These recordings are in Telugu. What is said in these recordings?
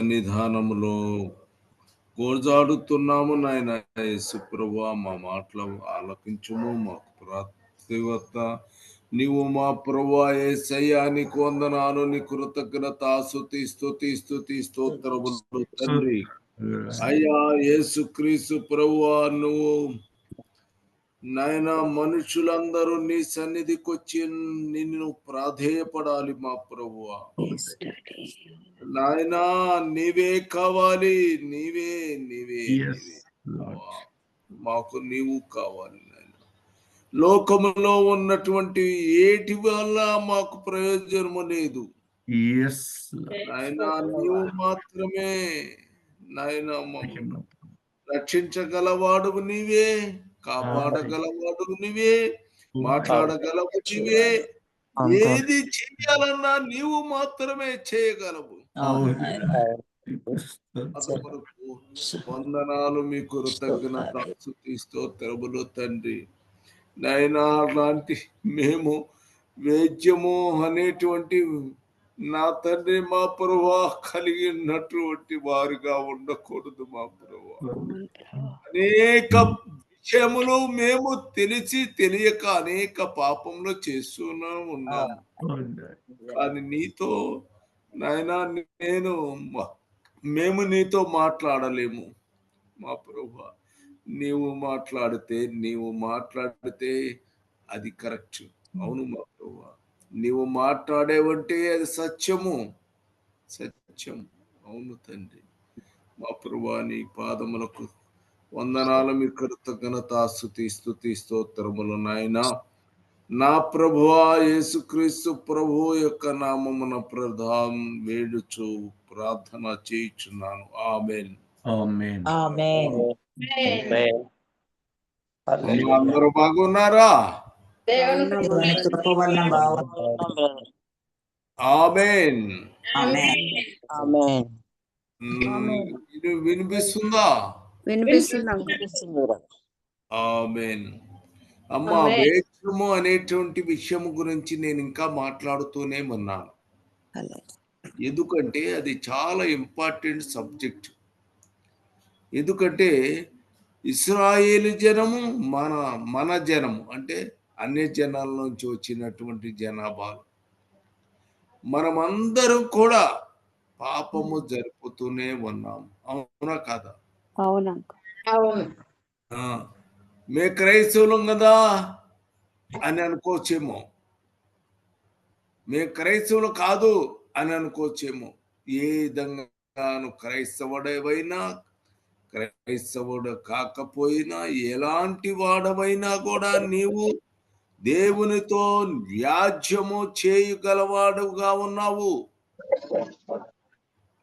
సన్నిధానములో గోజాడుతున్నాము నాయన యేసుప్రభు మా మాటలు ఆలకించుము మాకు ప్రతివత నీవు మా ప్రభు ఏసయ్యా నీకు వందనాలు నీ కృతజ్ఞత స్తుతి స్తుతి స్తుతి స్తోత్రములు తండ్రి. అయ్యా యేసుక్రీస్తు ప్రభువా నువ్వు నాయన మనుషులందరూ నీ సన్నిధికి వచ్చి నిన్ను ప్రాధేయపడాలి మా ప్రభువా. నాయనా నీవే కావాలి నీవే నీవే. మాకు నీవు కావాలి నాయన లోకములో ఉన్నటువంటి ఏటి వల్ల మాకు ప్రయోజనము లేదు. నాయన నీవు మాత్రమే. నాయన రక్షించగలవాడు నీవే. కాపాడగలవాడు నీవే మాట్లాడగలవు నీవే ఏది చేయాలన్నా నీవు మాత్రమే చేయగలవు. వందనాలు మీ కృతజ్ఞత స్తుతి స్తోత్రములు తండ్రి. నాయనా లాంటి మేము వేద్యము అనేటువంటి నా తండ్రి మా ప్రభా కలిగి ఉన్నటువంటి వారుగా ఉండకూడదు మా ప్రభా అనేక విషయములు మేము తెలిసి తెలియక అనేక పాపంలో చేస్తూనే ఉన్నాము. కానీ నీతో నాయనా నేను మేము నీతో మాట్లాడలేము. మా ప్రభు నీవు మాట్లాడితే నీవు మాట్లాడితే అది కరెక్ట్. అవును మా ప్రభు. నీవు మాట్లాడేవంటే అది సత్యము. సత్యం అవును తండ్రి. మా ప్రభు నీ పాదములకు వందనాలు మీ కృతజ్ఞత స్థుతి స్థుతి స్తోత్రములు నాయనా. నా ప్రభువా యేసుక్రీస్తు ప్రభు యొక్క నామమున ప్రధాన్ వేడుచు ప్రార్థన చేయుచున్నాను. ఆమెన్. అందరూ బాగున్నారా. ఆమెన్. Amen. వినిపిస్తుందా ఆమెన్. అమ్మ వేక్షము అనేటువంటి విషయం గురించి నేను ఇంకా మాట్లాడుతూనే ఉన్నాను. ఎందుకంటే అది చాలా ఇంపార్టెంట్ సబ్జెక్ట్. ఎందుకంటే ఇస్రాయేలు జనము మన మన జనము అంటే అన్య జనాల నుంచి వచ్చినటువంటి జనాభాలు. మనమందరం కూడా పాపము జరుపుతూనే ఉన్నాము. అవునా కాదా? అవునంక ఆ, మే క్రైస్తవులం కదా అని అనుకోవచ్చేమో. మే క్రైస్తవులు కాదు అని అనుకోవచ్చేమో. ఏ విధంగాను క్రైస్తవుడవైనా క్రైస్తవుడు కాకపోయినా ఎలాంటి వాడవైనా కూడా నీవు దేవునితో వ్యాజ్యము చేయగలవాడుగా ఉన్నావు.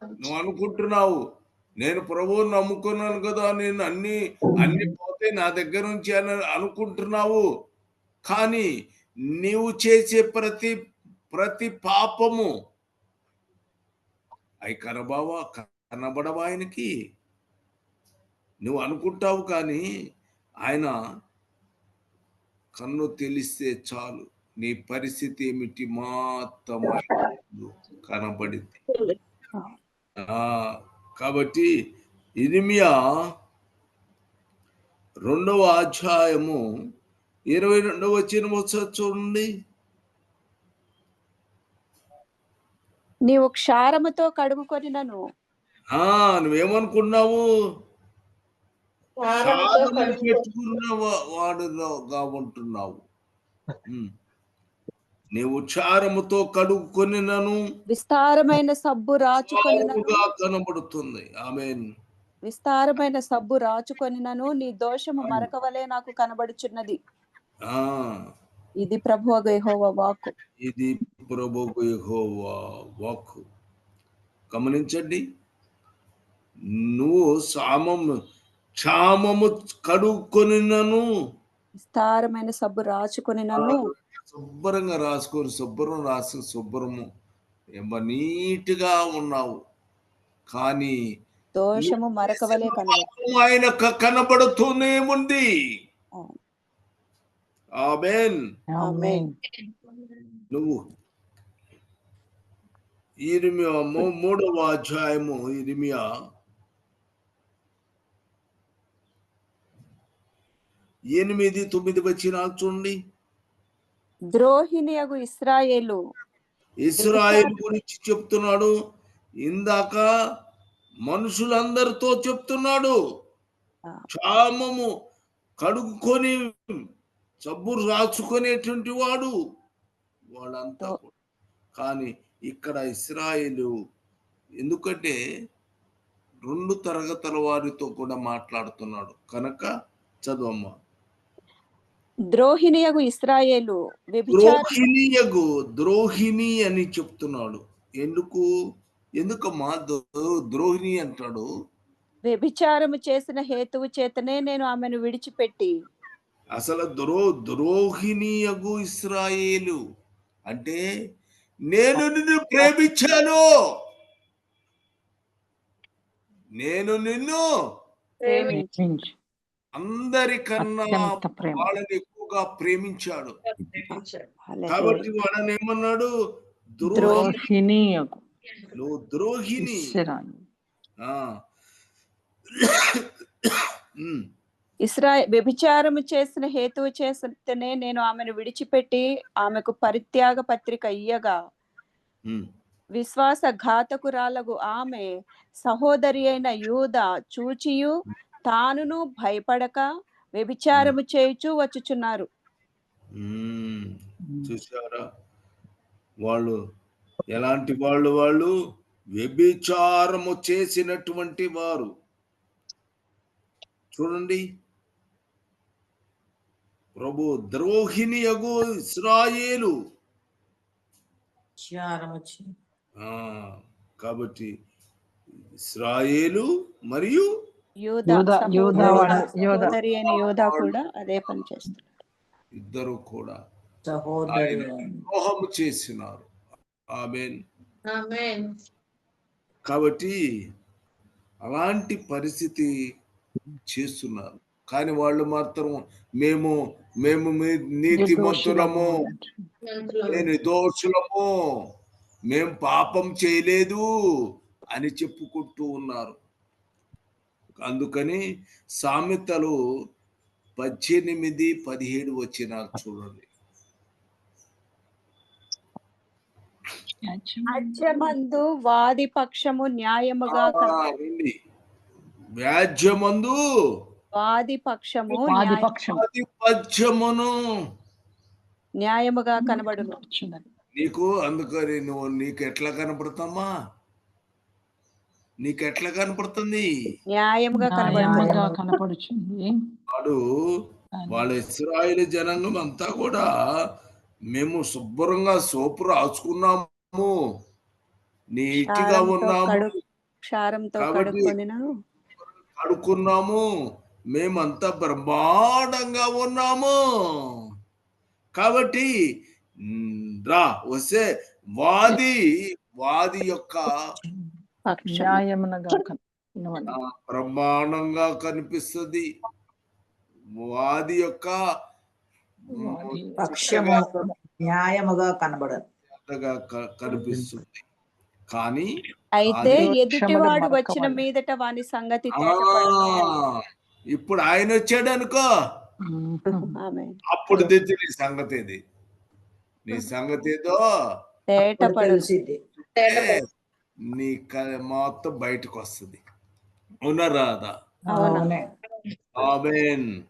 నువ్వు అనుకుంటున్నావు. నేను ప్రభువుని నమ్ముకున్నాను కదా నేను అన్ని అన్ని పోతే నా దగ్గర నుంచి అని అనుకుంటున్నావు. కానీ నీవు చేసే ప్రతి ప్రతి పాపము అవి కనబావా కనబడవా ఆయనకి? నువ్వు అనుకుంటావు కానీ ఆయన కన్ను తెలిస్తే చాలు. నీ పరిస్థితి ఏమిటి మాత్రం కనబడింది. కాబట్టి ఇరిమియా రెండవ అధ్యాయము ఇరవై రెండవ వచ్చిన చూడండి. నీవు క్షారముతో కడుగుకొనినను. ఆ నువ్వేమనుకున్నావు? పెట్టుకున్న వా- వాడుగా ఉంటున్నావు ఉమ్. నీవు క్షారముతో కడుక్కొని నన్ను విస్తారమైన సబ్బు రాచుకొనినను. కనబడుతుంది. ఆమె విస్తారమైన సబ్బు రాచుకొనినను. నీ దోషము మరకవలే నాకు కనబడుచున్నది. ఆ. ఇది ప్రభు యెహోవ వాక్కు. ఇది ప్రభుకు యెహోవా వాక్కు. గమనించండి. నువ్వు సామము క్షామము కడుక్కొనినను. విస్తారమైన సబ్బు రాచుకొనినను. శుభ్రంగా రాసుకొని శుభ్రం రాసి శుభ్రము. ఏమ నీట్గా ఉన్నావు. కానీ దోషము మరకవలే ఆయనకు కనబడుతూనే ఉంది. ఆమెన్. నువ్వు ఇరిమియా మూడవ అధ్యాయము ఇరిమియా. ఎనిమిది తొమ్మిది వచ్చిన చూడండి. ద్రోహిణియగు ఇస్రాయేలు. ఇస్రాయేల్ గురించి చెప్తున్నాడు. ఇందాక మనుషులందరితో చెప్తున్నాడు. క్షామము కడుక్కొని సబ్బు రాచుకునేటువంటి వాడు వాళ్ళంతా కూడా. కానీ ఇక్కడ ఇస్రాయేలు ఎందుకంటే రెండు తరగతుల వారితో కూడా మాట్లాడుతున్నాడు. కనుక చదవమ్మా. ద్రోహిణియగు ఇస్రాయేలు వ్యభిచార ద్రోహిణియగు ద్రోహిణి అని చెప్తున్నాడు. ఎందుకు? ఎందుకమ్మా ద్రో- ద్రోహిణి అంటాడు? వ్యభిచారము చేసిన హేతువు చేతనే నేను ఆమెను విడిచిపెట్టి. అసలు ద్రో ద్రోహిణియగు ఇస్రాయేలు అంటే నేను నిన్ను ప్రేమించాను. నేను నిన్ను ప్రేమించు. అందరికన్నా వాళ్ళని ఎక్కువగా ప్రేమించాడు. కాబట్టి వాళ్ళని ఏమన్నాడు? ద్రోహి ద్రోహిణి. ద్రోహిణి. ఇస్రా వ్యభిచారము చేసిన హేతువు చేస్తేనే నేను ఆమెను విడిచిపెట్టి ఆమెకు పరిత్యాగ పత్రిక ఇయ్యగా. విశ్వాస ఘాతకురాలగు ఆమె సహోదరి అయిన యూద చూచియు తానును భయపడక వ్యభిచారము చేయుచు వచ్చుచున్నారు. చూసారా వాళ్ళు ఎలాంటి వాళ్ళు వాళ్ళు? వ్యభిచారము చేసినటువంటి వారు. చూడండి. ప్రభు ద్రోహిణి యగు ఇస్రాయేలు. కాబట్టి ఇస్రాయేలు మరియు సహోదరి- అయిన యూద కూడా అదే పని చేస్తున్నారు ఇద్దరు కూడా చేసినారు. ఆమెన్. కాబట్టి అలాంటి పరిస్థితి చేస్తున్నారు. కానీ వాళ్ళు మాత్రం మేము మేము మీ- నీతిమంతులము నేను దోషులము మేం పాపం చేయలేదు అని చెప్పుకుంటూ ఉన్నారు. అందుకని సామెతలు పద్దెనిమిది పదిహేడు వచ్చిన చూడండి. మధ్యమందు వాది పక్షము న్యాయముగా. వ్యాజ్యమందు వాది పక్షము వాది న్యాయ- పక్షం. ఆధిపత్యమును న్యాయముగా కనబడును. నీకు అందుకని నువ్వు నీకు ఎట్లా కనపడతామా? నీకు ఎట్లా కనపడుతుంది? న్యాయముగా వాడు వాళ్ళ ఇస్రాయేల్ జనాంగం అంతా కూడా మేము శుభ్రంగా సోపు రాసుకున్నాము. నీటిగా ఉన్నాము. క్షారంతో కడుక్కున్నాము. మేమంతా బ్రహ్మాండంగా ఉన్నాము. కాబట్టి రా వస్తే వాది వాది యొక్క బ్రహ్మాండంగా కనిపిస్తుంది. వాది యొక్క న్యాయముగా కనబడదు. పెద్దగా క- కనిపిస్తుంది. కానీ అయితే ఎదుటివాడు వచ్చిన. మీదట వాని సంగతి. ఇప్పుడు ఆయన వచ్చాడు అనుకో. అప్పుడు తెచ్చి నీ సంగతి ఇది నీ సంగతి ఏదో నీ క- మొత్తం బయటకు వస్తుంది. ఉన్నరాదా ఆమెన్.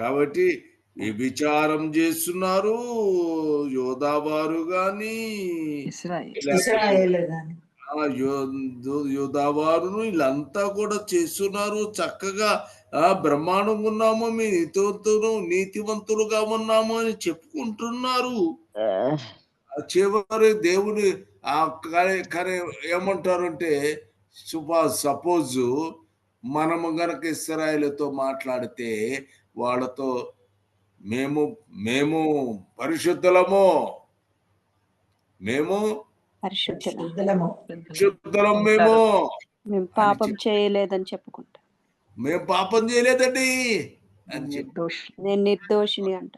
కాబట్టి విచారం చేస్తున్నారు యోధావారు గాని యోధావారును వీళ్ళంతా కూడా చేస్తున్నారు. చక్కగా ఆ బ్రహ్మాండంగా ఉన్నాము. మీ నీతివంతులు నీతివంతులుగా ఉన్నాము అని చెప్పుకుంటున్నారు. ఆ చివరి దేవుని ఆ కరే కరే ఏమంటారంటే సుపా సపోజ్ మనము గనక ఇస్రాయేలుతో మాట్లాడితే వాళ్ళతో మేము మేము పరిశుద్ధులము. మేము పరిశుద్ధుల మేము. మేము పాపం. చేయలేదని చెప్పుకుంటా. మేము పాపం చేయలేదండి అని నేను నిర్దోషిని అంట.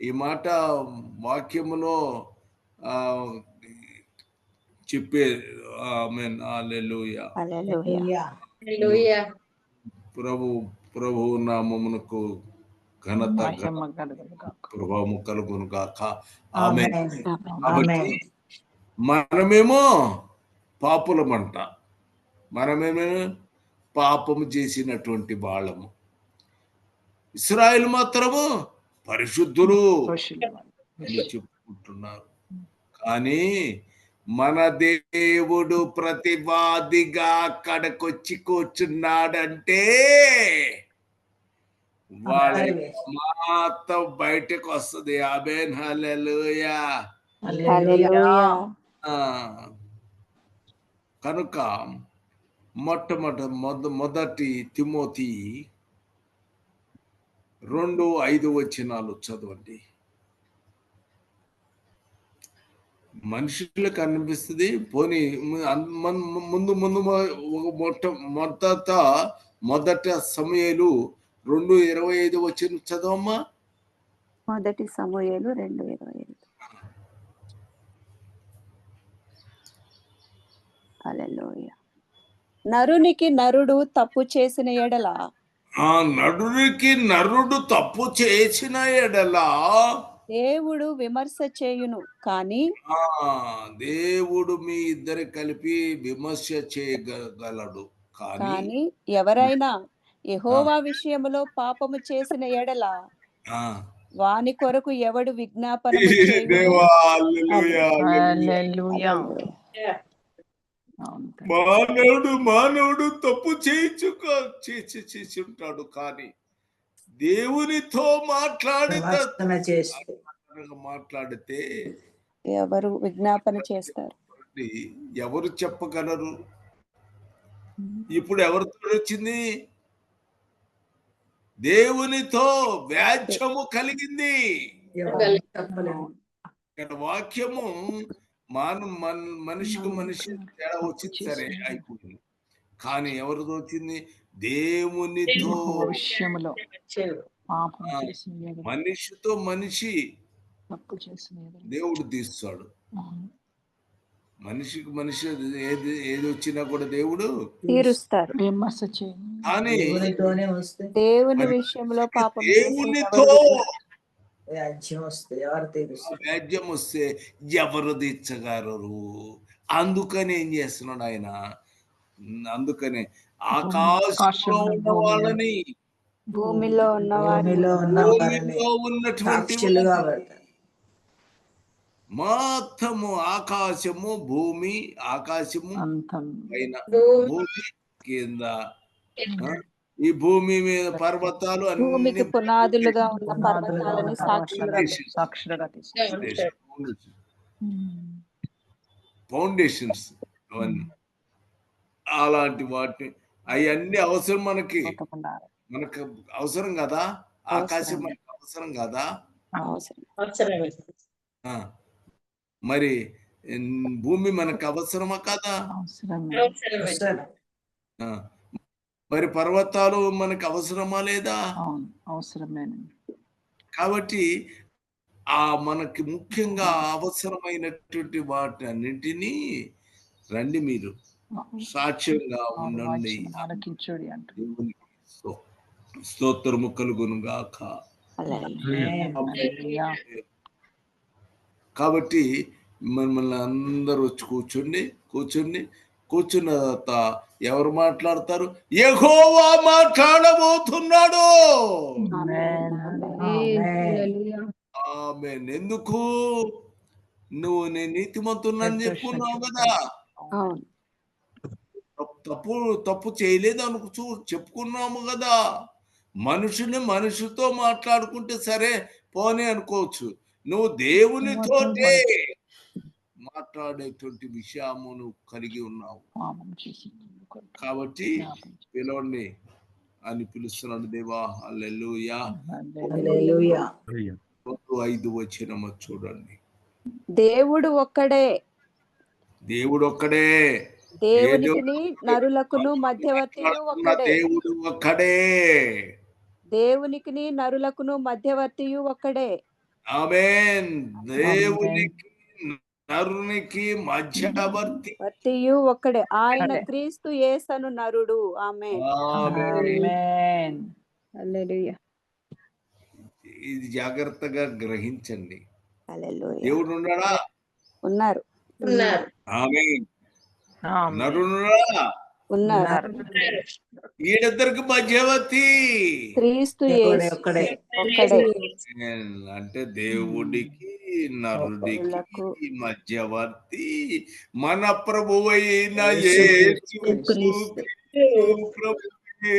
ఈ మాట వాక్యములో ఆ, చెప్పే ఆమెన్ హల్లెలూయా. హల్లెలూయా. హల్లెలూయా. ప్రభు ప్రభు నామమునకు ఘనత. ప్రభావము కలుగును గాక ఆమె ఆమేన్. కాబట్టి ఆమేన్. మనమేమో పాపులమంట. మనమేమో పాపము చేసినటువంటి వాళ్ళము. ఇస్రాయేల్ మాత్రము పరిశుద్ధులు చెప్పుకుంటున్నారు. కానీ మన దేవుడు ప్రతివాదిగా అక్కడికొచ్చి కూర్చున్నాడంటే వాళ్ళ మాత్రం బయటకు వస్తుంది. ఆమెన్. హల్లెలూయా. హల్లెలూయా. ఆ, కనుక మొట్టమొదటి మొద మొదటి తిమోతి రెండు ఐదు వచనాలు చదవండి. మనుషులకు అనిపిస్తుంది పోనీ ముందు ముందు మొట్ట మొదట మొదట సమయాలు రెండు ఇరవై ఐదు వచ్చిన చదవమ్మా. మొదటి సమూయేలు రెండు ఇరవై ఐదు. నరునికి నరుడు తప్పు చేసిన ఎడల? ఆ నరునికి నరుడు తప్పు చేసిన ఎడలా దేవుడు విమర్శ చేయును కానీ ఆ దేవుడు మీ ఇద్దరు కలిపి విమర్శ చేయగలడు కానీ ఎవరైనా యెహోవా విషయములో పాపము చేసిన ఎడల ఆ, వాని కొరకు ఎవడు విజ్ఞాపన. మానవుడు మానవుడు తప్పు చేయించుక చేసి చేసి ఉంటాడు కానీ దేవునితో చేస్తే మాట్లాడితే ఎవరు విజ్ఞాపన చేస్తారు? ఎవరు చెప్పగలరు? ఇప్పుడు ఎవరితో వచ్చింది? దేవునితో వ్యాజ్యము కలిగింది. ఇక్కడ వాక్యము మాన మన- మనిషికి మనిషి తేడా వచ్చింది. సరే అయిపోయింది. కానీ ఎవరితో వచ్చింది? దేవునితో ఎడల, మనిషితో మనిషి తప్పు. దేవుడు తీస్తాడు. మనిషికి మనిషి ఏది ఏది వచ్చినా కూడా దేవుడు తీరుస్తారు. కానీ దేవుని విషయంలో పాపం దేవునితో వ్యాజ్యం వస్తే ఎవరు తీరుస్తారు? వ్యాజ్యం వస్తే ఎవరు తీర్చగలరు? అందుకని ఏం చేస్తున్నాడు ఆయన? అందుకనే ఆకాశంలో ఉన్న వాళ్ళని భూమిలో ఉన్న భూమిలో ఉన్నటువంటి మొత్తము ఆకాశము భూమి ఆకాశము అంతం. పైన భూమి. భూమి కింద. ఈ భూమి మీద పర్వతాలు భూమికి అన్ని పునాదులుగా ఉన్న పర్వతాలను సాక్షులుగా ఫౌండేషన్స్ అవన్నీ. అలాంటి వాటిని. అవన్నీ అవసరం మనకి. మనకు అవసరం కదా? ఆకాశం మనకు అవసరం కదా? అవసరం. అవసరమే ఆ, మరి భూమి మనకు అవసరమా కదా? మరి పర్వతాలు మనకు అవసరమా లేదా? కాబట్టి ఆ మనకి ముఖ్యంగా అవసరమైనటువంటి వాటి అన్నింటినీ రండి మీరు. సాక్ష్యంగా ఉండండి ఆలకించుడి అంటూ. స్తోత్రము కలుగును గాక హల్లెలూయా. కాబట్టి మిమ్మల్ని అందరూ వచ్చి కూర్చోండి కూర్చోండి కూర్చున్న తర్వాత ఎవరు మాట్లాడతారు? యెహోవా మాట్లాడబోతున్నాడు. ఆమేన్. ఆమేన్. ఆమె ఎందుకు? నువ్వు నేను నీతిమంతున్నని చెప్పుకున్నావు కదా. అవును. తప్పు- తప్పు చేయలేదు అనుకు చూ చెప్పుకున్నాము కదా. మనుషుని మనిషితో మాట్లాడుకుంటే సరే పోనీ అనుకోవచ్చు. నువ్వు దేవునితోటే మాట్లాడేటువంటి విషయము నువ్వు కలిగి ఉన్నావు. కాబట్టి పిలవండి అని పిలుస్తున్నాడు దేవా. అల్లెలుయా. రెండు ఐదు వచ్చినమ చూడండి. దేవుడు ఒక్కడే. దేవుడు ఒక్కడే. దేవునికి నరులకును మధ్యవర్తియు మాట్లాడుతున్న ఒక్కడే. దేవుడు ఒక్కడే. దేవునికి నరులకును మధ్యవర్తియు ఒక్కడే. ఆమెన్. దేవునికి నరునికి మధ్యవర్తి. వర్తియు ఒక్కడే. ఆయన. క్రీస్తు యేసను నరుడు. ఆమె ఆమేన్. హల్లెలూయా. ఇది జాగ్రత్తగా గ్రహించండి. హల్లెలూయా. దేవుడు ఉన్నాడా ఉన్నారు. ఉన్నారు. ఆమె నరుడున్నాడా ఉన్నారు మధ్యవర్తి అంటే దేవుడికి నరుడికి. మధ్యవర్తి మన ప్రభు అయిన యేసు యేసు క్రీస్తు. ప్రభువే.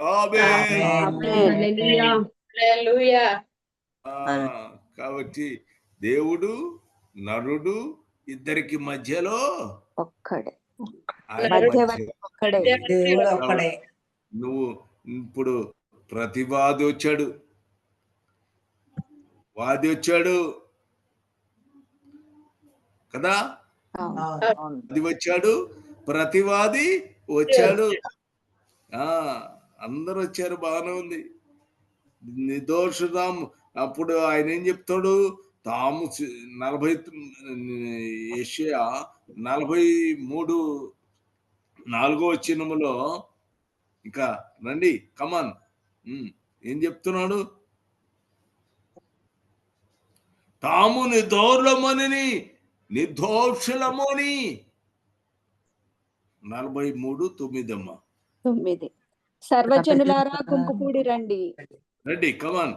ఆమేన్. ఆమేన్. హల్లెలూయా హల్లెలూయా ఆ, కాబట్టి దేవుడు నరుడు ఇద్దరికి మధ్యలో ఒక్కడే. మధ్యవర్తి ఒక్కడే. దేవుడు ఒక్కడే. నువ్వు ఇప్పుడు ప్రతివాది వచ్చాడు వాది వచ్చాడు కదా. అది వచ్చాడు ప్రతివాది వచ్చాడు. ఆ అందరు వచ్చారు బాగానే ఉంది. నిర్దోషుదాం అప్పుడు ఆయన ఏం చెప్తాడు? తాము నలభై ఏషియా నలభై మూడు నాలుగో వచ్చినములో ఇంకా రండి కమాన్ ఏం చెప్తున్నాడు? తాము నిర్దోర్లమని నిర్దోషులమని. నలభై మూడు తొమ్మిదమ్మ. తొమ్మిది. సర్వజనులారా గుంపుకూడి రండి. రండి కమాన్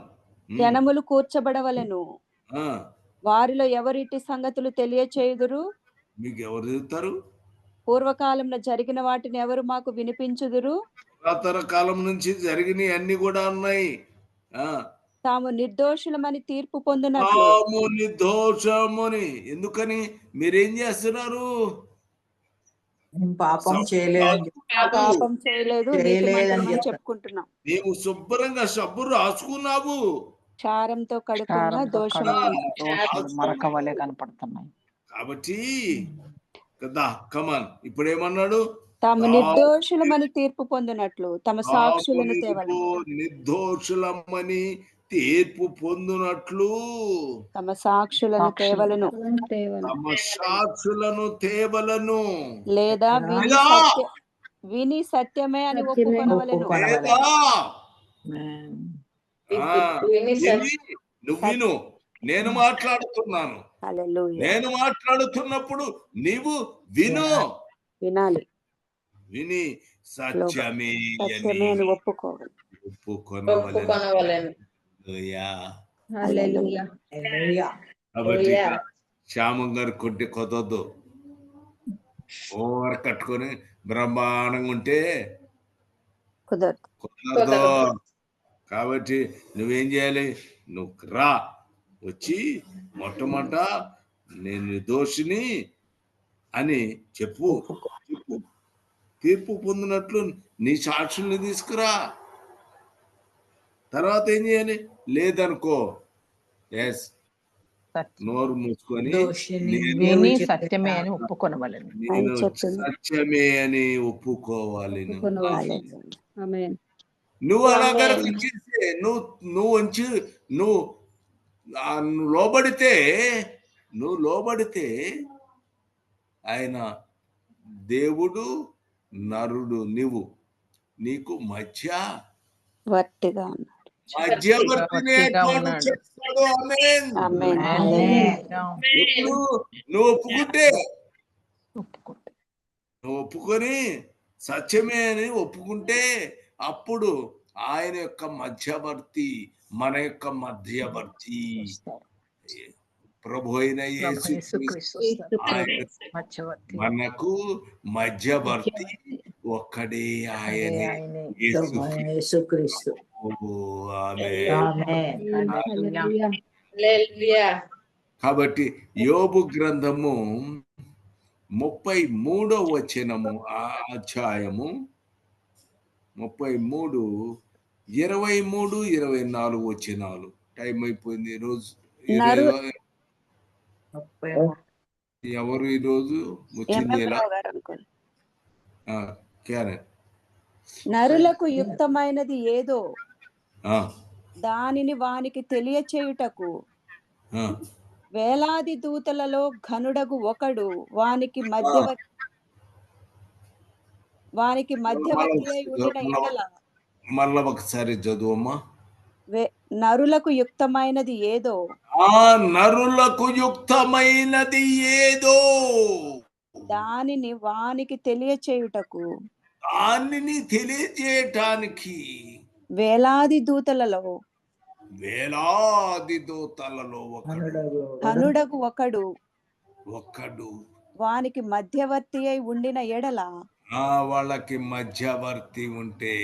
జనములు కూర్చబడవలెను. వారిలో ఎవరిటి సంగతులు తెలియచేయుదురు? మీకు ఎవరు చెప్తారు పూర్వకాలంలో జరిగిన వాటిని ఎవరు మాకు వినిపించుదురు? పురాతన కాలం నుంచి జరిగినవి అన్ని కూడా ఉన్నాయి. ఆ. తాము నిర్దోషులమని తీర్పు పొందినట్లు. తాము నిర్దోషముని. ఎందుకని? మీరేం చేస్తున్నారు? మేము పాపం చేయలేదని చెప్పి పాపం చేయలేదు. చేయలేదని. చెప్పుకుంటున్నాం. నీవు శుభ్రంగా సబ్బు రాసుకున్నావు చారంతో కడుకున్న దోషము మరక వలె కనపడుతున్నాయి. కాబట్టి కదా కమాన్ ఇప్పుడు ఏమన్నాడు తాము నిర్దోషులమని తీర్పు పొందినట్లు తమ సాక్షులను తాము తేవలను నిర్దోషులమని తీర్పు పొందినట్లు. తమ సాక్షులను సాక్షులు. తేవలను. తమ సాక్షులను తేవలను. లేదా విని సత్యమే అని ఒప్పుకొనవలెను. నువ్వు విను. నేను మాట్లాడుతున్నాను. హల్లెలూయా. నేను మాట్లాడుతున్నప్పుడు నీవు విను. వినాలి. విని. సత్యమే ఒప్పుకోవాలి. ఒప్పుకొనవలెను. కాబట్టి. శ్యామం గారు కొట్టి కొద్దొద్దు ఓవర్ కట్టుకొని బ్రహ్మాండంగా ఉంటే కుదరదు. కాబట్టి నువ్వేం చేయాలి? నువ్వు రా. వచ్చి మొట్టమొదట నేను దోషిని అని చెప్పు. చెప్పు. తీర్పు పొందినట్లు నీ సాక్షుల్ని తీసుకురా. తర్వాత ఏం చేయాలి? లేదనుకో. ఎస్ సత్యం. నోరు మూసుకొని సత్యమే అని చెప్పింది. సత్యమే అని ఒప్పుకోవాలి నువ్వు. ఆమేన్ నువ్వు అలా ఆమేన్. కనుక చేస్తే నువ్వు నువ్వు ఉంచి నువ్వు నువ్వు లోబడితే నువ్వు లోబడితే ఆయన దేవుడు నరుడు నీవు నీకు మధ్య వర్తిగా ఉన్నాడు మధ్యవర్తిని ఏర్పాటు. చేస్తాడు నువ్వు ఒప్పుకుంటే ఒప్పుకుంటే నువ్వు ఒప్పుకొని సత్యమే అని ఒప్పుకుంటే అప్పుడు ఆయన యొక్క మధ్యవర్తి మన యొక్క మధ్యవర్తి. ప్రభు అయిన మనకు మధ్యవర్తి ఒక్కడే ఆయనే. కాబట్టి యోబు గ్రంథము ముప్పై మూడో వచనము ఆ అధ్యాయము ముప్పై మూడు ఇరవై మూడు ఇరవై నాలుగు వచనాలు టైం అయిపోయింది ఈరోజు. ఎవరు ఈరోజు వచ్చింది ఎలా? క్యారెట్ నరులకు యుక్తమైనది ఏదో ఆ, దానిని వానికి తెలియచేయుటకు వేలాది దూతలలో ఘనుడగు ఒకడు వానికి మధ్యవర్తి వానికి మధ్యవర్తి అయి ఉండిన ఎడల మళ్ళా ఒకసారి చదువమ్మా. వే- నరులకు యుక్తమైనది ఏదో? ఆ నరులకు యుక్తమైనది ఏదో? దానిని వానికి తెలియచేయుటకు. దానిని తెలియజేయటానికి వేలాది దూతలలో. వేలాది దూతలలో ఘనుడగు ఒకడు. ఒకడు. వానికి మధ్యవర్తి అయి ఉండిన ఎడల ఆ వాళ్ళకి మధ్యవర్తి ఉంటే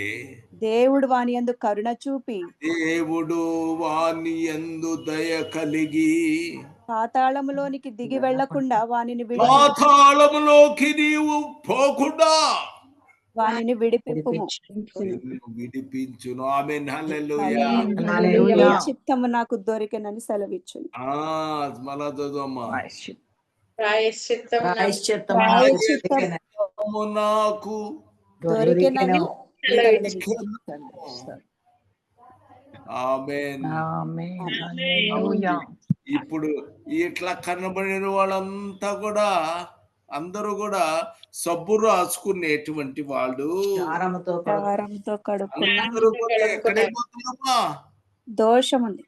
దేవుడు వాని యందు కరుణ చూపి దేవుడు వాని ఎందు దయ కలిగి పాతాళములోనికి దిగి వెళ్ళకుండా వానిని విడి పాతాళములోకి నీవు పోకుండా వానిని విడిపింపుము. నిన్ను విడిపించును. ఆమె హల్లెలూయా. హల్లెలూయా. నీ చిత్తము నాకు దొరికినని సెలవిచ్చును. ఆ మళ్ళా చదువమ్మా ప్రాయశ్చిత్తం. ప్రాయశ్చిత్తం పాపము నాకు. దొరికినని ఆమెన్. ఆమేన్. హల్లెలూయా. ఇప్పుడు ఇట్లా కనబడిన వాళ్ళంతా కూడా అందరూ కూడా సబ్బు రాసుకునేటువంటి వాళ్ళు. దోషముంది.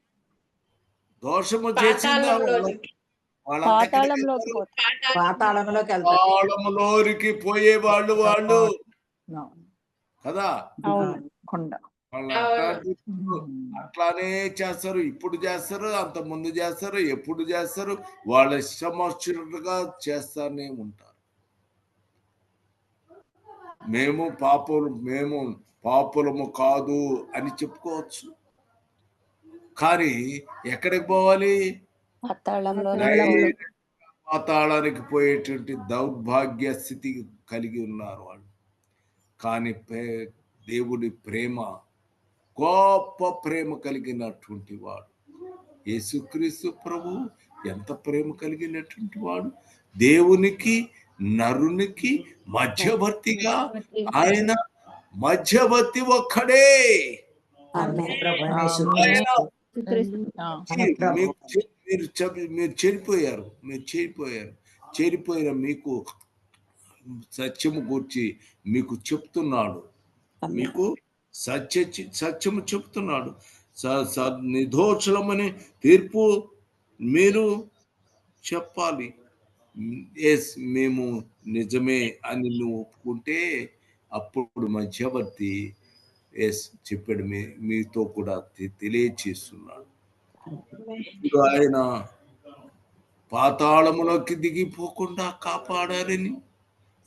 దోషము చేసిందా పాతాళంలోకి పోయే వాళ్ళు వాళ్ళు. కదా? అట్లానే చేస్తారు ఇప్పుడు చేస్తారు అంత ముందు చేస్తారు ఎప్పుడు చేస్తారు వాళ్ళ ఇష్టం వచ్చినట్టుగా చేస్తానే ఉంటారు. మేము పాపులు మేము పాపులము కాదు అని చెప్పుకోవచ్చు. కానీ ఎక్కడికి పోవాలి? పాతాళంలో పాతాళానికి పోయేటువంటి దౌర్భాగ్య స్థితి కలిగి ఉన్నారు వాళ్ళు. కానీ పే- దేవుడి ప్రేమ గొప్ప ప్రేమ కలిగినటువంటి వాడు. యేసుక్రీస్తు ప్రభు ఎంత ప్రేమ కలిగినటువంటి వాడు? దేవునికి నరునికి మధ్యవర్తిగా ఆయన మధ్యవర్తి ఒక్కడే. మీకు మీరు మీరు చెడిపోయారు. మీరు చెడిపోయారు. చెడిపోయిన మీకు సత్యము గూర్చి మీకు చెప్తున్నాడు. మీకు సత్య సత్యము చెప్తున్నాడు. స- స- నిర్దోషులమని తీర్పు మీరు చెప్పాలి. ఎస్ మేము నిజమే అని నువ్వు ఒప్పుకుంటే అప్పుడు మధ్యవర్తి ఎస్ చెప్పాడు. మీ మీతో కూడా తెలియచేస్తున్నాడు. ఇప్పుడు ఆయన పాతాళములోకి దిగిపోకుండా కాపాడాలని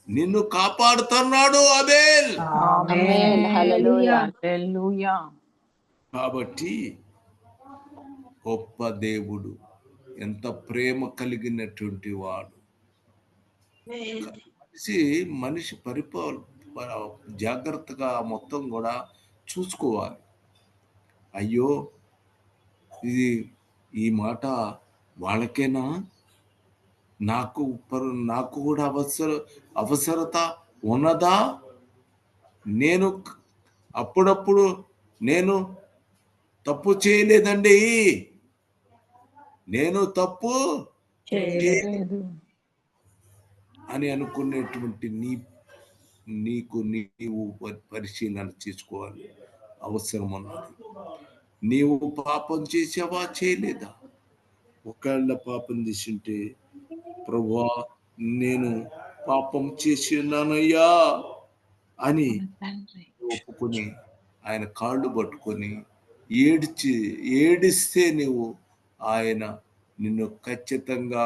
నిన్ను కాపాడుతున్నాడు అబేల్ ఆమేన్. హల్లెలూయా. హల్లెలూయా. కాబట్టి గొప్ప దేవుడు ఎంత ప్రేమ కలిగినటువంటి వాడు మనిషి మనిషి పరిపాల జాగ్రత్తగా మొత్తం కూడా చూసుకోవాలి అయ్యో ఇది ఈ మాట వాళ్ళకేనా? నాకు నాకు కూడా అవసర అవసరత ఉన్నదా? నేను అప్పుడప్పుడు నేను తప్పు చేయలేదండి. నేను తప్పు. అని అనుకునేటువంటి నీ నీకు నీవు పరి- పరిశీలన చేసుకోవాలి. అవసరం ఉన్నది నీవు పాపం చేసావా చేయలేదా ఒకవేళ పాపం చేసింటే ప్రభువా నేను పాపం చేసి ఉన్నానయ్యా అని. ఒప్పుకొని ఆయన కాళ్ళు పట్టుకొని ఏడ్చి ఏడిస్తే నువ్వు ఆయన నిన్ను ఖచ్చితంగా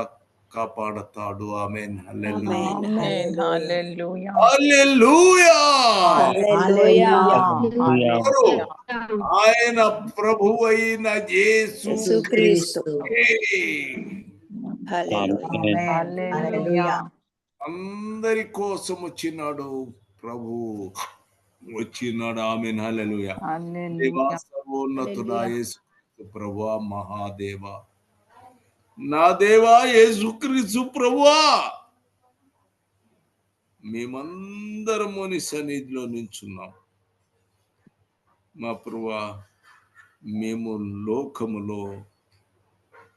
కాపాడతాడు ఆమె ఆమేన్. హల్లెలూయా. హల్లెలూయా హల్లెలూయా. హల్లెలూయా. ఆయన ప్రభు అయిన యేసు యేసుక్రీస్తు. క్రీస్తే హల్లెలూయా. ఆమేన్. హల్లెలూయా. హల్లెలూయా. అందరి కోసం వచ్చినాడు ప్రభు వచ్చినాడు ఆమె హల్లెలూయా దేవా హల్లెలూయా. సర్వోన్నతుడా యేసు ప్రభువా మహాదేవ నా దేవా యేసుక్రీస్తు ప్రభువా. మేమందరము నీ సన్నిధిలో నించున్నాం. మా ప్రభువా మేము లోకములో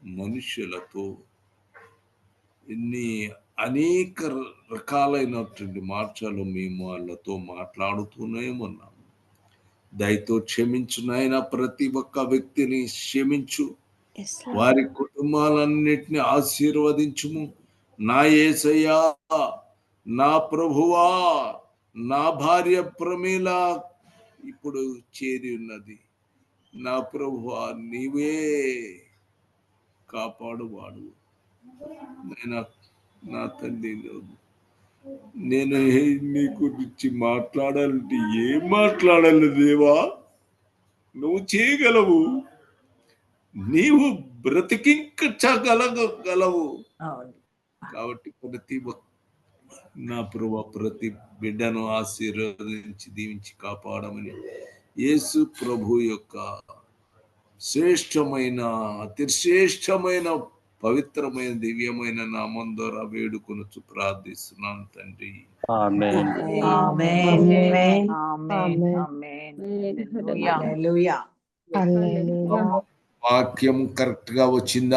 మనుషులతో ఇన్ని అనేక రకాలైనటువంటి మార్చాలు మేము వాళ్ళతో మాట్లాడుతూనే ఉన్నాము దయతో క్షమించు నాయన ప్రతి ఒక్క వ్యక్తిని క్షమించు. వారి కుటుంబాలన్నిటిని ఆశీర్వదించుము. నా ఏసయ్యా నా ప్రభువా నా భార్య ప్రమీల ఇప్పుడు చేరి ఉన్నది. నా ప్రభువా నీవే కాపాడువాడు. నేను నా తండ్రి నేను ఏ- నీ గురించి మాట్లాడాలంటే ఏం మాట్లాడాలి దేవా? నువ్వు చేయగలవు. నీవు బ్రతికించగలగలవు. అవును. కాబట్టి ప్రతి నా ప్రభు ప్రతి బిడ్డను ఆశీర్వదించి దీవించి కాపాడమని యేసు ప్రభు యొక్క శ్రేష్టమైన అతి శ్రేష్టమైన పవిత్రమైన దివ్యమైన నామం ద్వారా వేడుకొనుచు ప్రార్థిస్తున్నాను తండ్రి. ఆమేన్. వాక్యం కరెక్ట్గా వచ్చిందా?